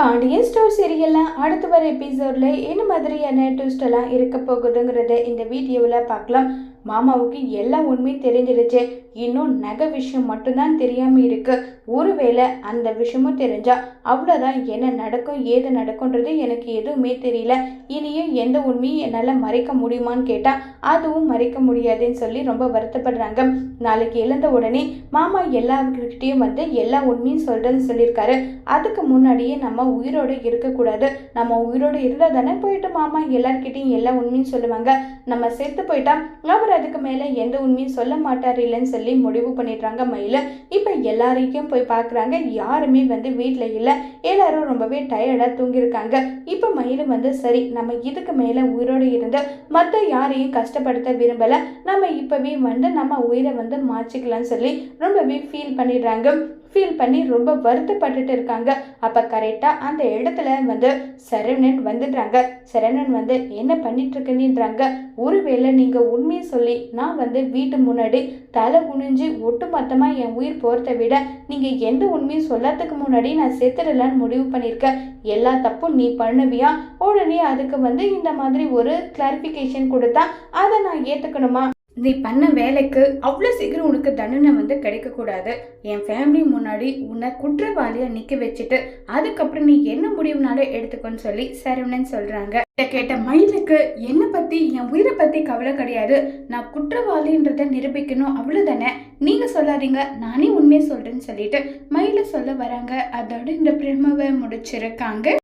Pandian store சீரியலில் அடுத்து வர எபிசோடில் என்ன மாதிரியான ட்விஸ்ட் எல்லாம் இருக்க போகுதுங்கிறத இந்த வீடியோவில் பார்க்கலாம். மாமாவுக்கு எல்லா உண்மையும் தெரிஞ்சிருச்சு. இன்னும் நகை விஷயம் மட்டும்தான் தெரியாமல் இருக்குது ஒருவேளை அந்த விஷயமும் தெரிஞ்சால் அவ்வளோதான் என்ன நடக்கும் ஏது நடக்கும்ன்றது எனக்கு எதுவுமே தெரியல. இனியும் எந்த உண்மையும் என்னால் மறைக்க முடியுமான்னு கேட்டால் அதுவும் மறைக்க முடியாதுன்னு சொல்லி ரொம்ப வருத்தப்படுறாங்க. நாளைக்கு எழுந்த உடனே மாமா எல்லாருக்கிட்டேயும் வந்து எல்லா உண்மையும் சொல்கிறேன்னு சொல்லியிருக்காரு. அதுக்கு முன்னாடியே நம்ம உயிரோடு இருக்கக்கூடாது. நம்ம உயிரோடு இருந்தால் தானே போயிட்டு மாமா எல்லார்கிட்டையும் எல்லா உண்மையும் சொல்லுவாங்க. நம்ம சேர்த்து போயிட்டா அவர் அதுக்கு மேலே எந்த உண்மையும் சொல்ல மாட்டார் இல்லைன்னு சொல்லி முடிவு பண்ணிடுறாங்க மயில். இப்போ எல்லாரையும் போய் பார்க்குறாங்க யாருமே வந்து வீட்டில் இல்லை. எல்லாரும் ரொம்பவே டயர்டாக தூங்கியிருக்காங்க. இப்போ மயில் வந்து சரி நம்ம இதுக்கு மேலே உயிரோடு இருந்து மற்ற யாரையும் கஷ்டப்படுத்த விரும்பலை. நம்ம இப்போவே வந்து நம்ம உயிரை வந்து மாற்றிக்கலாம்னு சொல்லி ரொம்பவே ஃபீல் பண்ணிடுறாங்க. ஃபீல் பண்ணி ரொம்ப வருத்தப்பட்டுட்டு இருக்காங்க. அப்போ கரெக்டாக அந்த இடத்துல வந்து சரவணன் வந்துடுறாங்க. சரவணன் வந்து என்ன பண்ணிட்டு ஒருவேளை நீங்கள் உண்மையை சொல்லி நான் வந்து வீட்டு முன்னாடி தலை குனிஞ்சு ஒட்டுமொத்தமாக என் உயிர் போகிறத விட நீங்கள் எந்த உண்மையும் சொல்லாததுக்கு முன்னாடி நான் செத்துடலான்னு முடிவு பண்ணியிருக்கேன். எல்லா தப்பும் நீ பண்ணுவியா? உடனே அதுக்கு வந்து இந்த மாதிரி ஒரு கிளாரிஃபிகேஷன் கொடுத்தா அதை நான் ஏற்றுக்கணுமா நீ பண்ண வேலைக்கு அவ்வளோ சீக்கிரம் உனக்கு தண்டனை வந்து கிடைக்கக்கூடாது என் ஃபேமிலி முன்னாடி உன்னை குற்றவாளியாக நிற்க வச்சுட்டு அதுக்கப்புறம் நீ என்ன முடிவுனாலும் எடுத்துக்கோன்னு சொல்லி சரவணன் சொல்கிறாங்க இதை கேட்ட மயிலுக்கு என்னை பற்றி என் உயிரை பற்றி கவலை கிடையாது. நான் குற்றவாளின்றதை நிரூபிக்கணும். அவ்வளோதானே நீங்கள் சொல்லாதீங்க. நானே உண்மையை சொல்கிறேன்னு சொல்லிட்டு மயிலை சொல்ல வராங்க. அதோட இந்த பிரமவை முடிச்சிருக்காங்க.